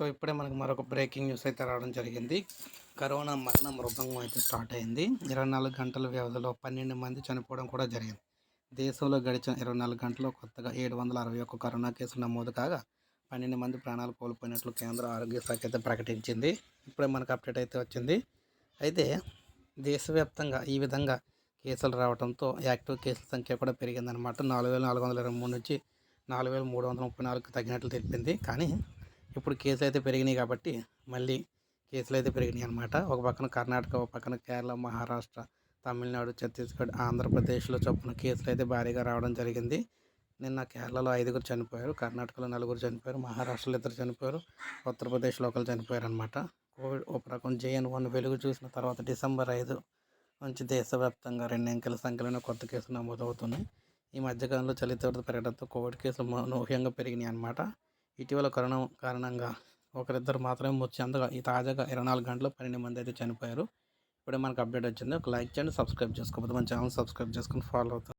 So ఇప్పుడే మనకు మరొక బ్రేకింగ్ న్యూస్ అయితే రావడం జరిగింది. కరోనా మరణ మృదంగం అయితే స్టార్ట్ అయింది. ఇరవై నాలుగు గంటల వ్యవధిలో పన్నెండు మంది చనిపోవడం కూడా జరిగింది. దేశంలో గడిచిన ఇరవై నాలుగు గంటల్లో కొత్తగా ఏడు వందల అరవై ఒక్క కరోనా కేసులు నమోదు కాగా పన్నెండు మంది ప్రాణాలు కోల్పోయినట్లు కేంద్ర ఆరోగ్య శాఖ అయితే ప్రకటించింది. ఇప్పుడే మనకు అప్డేట్ అయితే వచ్చింది. అయితే దేశవ్యాప్తంగా ఈ విధంగా కేసులు రావడంతో యాక్టివ్ కేసుల సంఖ్య కూడా పెరిగిందనమాట నాలుగు వేల నాలుగు వందల ఇరవై మూడు నుంచి నాలుగు వేల మూడు వందల ముప్పై నాలుగు తగ్గినట్లు తెలిపింది. కానీ ఇప్పుడు కేసులు అయితే పెరిగినాయి కాబట్టి మళ్ళీ కేసులు అయితే పెరిగినాయి అనమాట ఒక పక్కన కర్ణాటక ఒక పక్కన కేరళ మహారాష్ట్ర తమిళనాడు ఛత్తీస్గఢ్ ఆంధ్రప్రదేశ్లో చొప్పున కేసులు అయితే భారీగా రావడం జరిగింది. నిన్న కేరళలో ఐదుగురు చనిపోయారు కర్ణాటకలో నలుగురు చనిపోయారు మహారాష్ట్రలో ఇద్దరు చనిపోయారు ఉత్తరప్రదేశ్లో ఒకరు చనిపోయారు అనమాట కోవిడ్ ఒక రకం జేఎన్ వన్ వెలుగు చూసిన తర్వాత డిసెంబర్ ఐదు నుంచి దేశవ్యాప్తంగా రెండు అంకెల సంఖ్యలోనే కొత్త కేసులు నమోదవుతున్నాయి. ఈ మధ్యకాలంలో చలి తీవ్రత పెరగడంతో కోవిడ్ కేసులు అనూహ్యంగా పెరిగినాయి అన్నమాట. ఇటీవల కరోనా కారణంగా ఒకరిద్దరు మాత్రమే వచ్చి అందుగా ఈ తాజాగా ఇరవై నాలుగు గంటల్లో పన్నెండు మంది అయితే చనిపోయారు. ఇప్పుడే మనకు అప్డేట్ వచ్చింది. ఒక లైక్ చేయండి సబ్స్క్రైబ్ చేసుకోకపోతే మన ఛానల్ సబ్స్క్రైబ్ చేసుకుని ఫాలో అవుతాం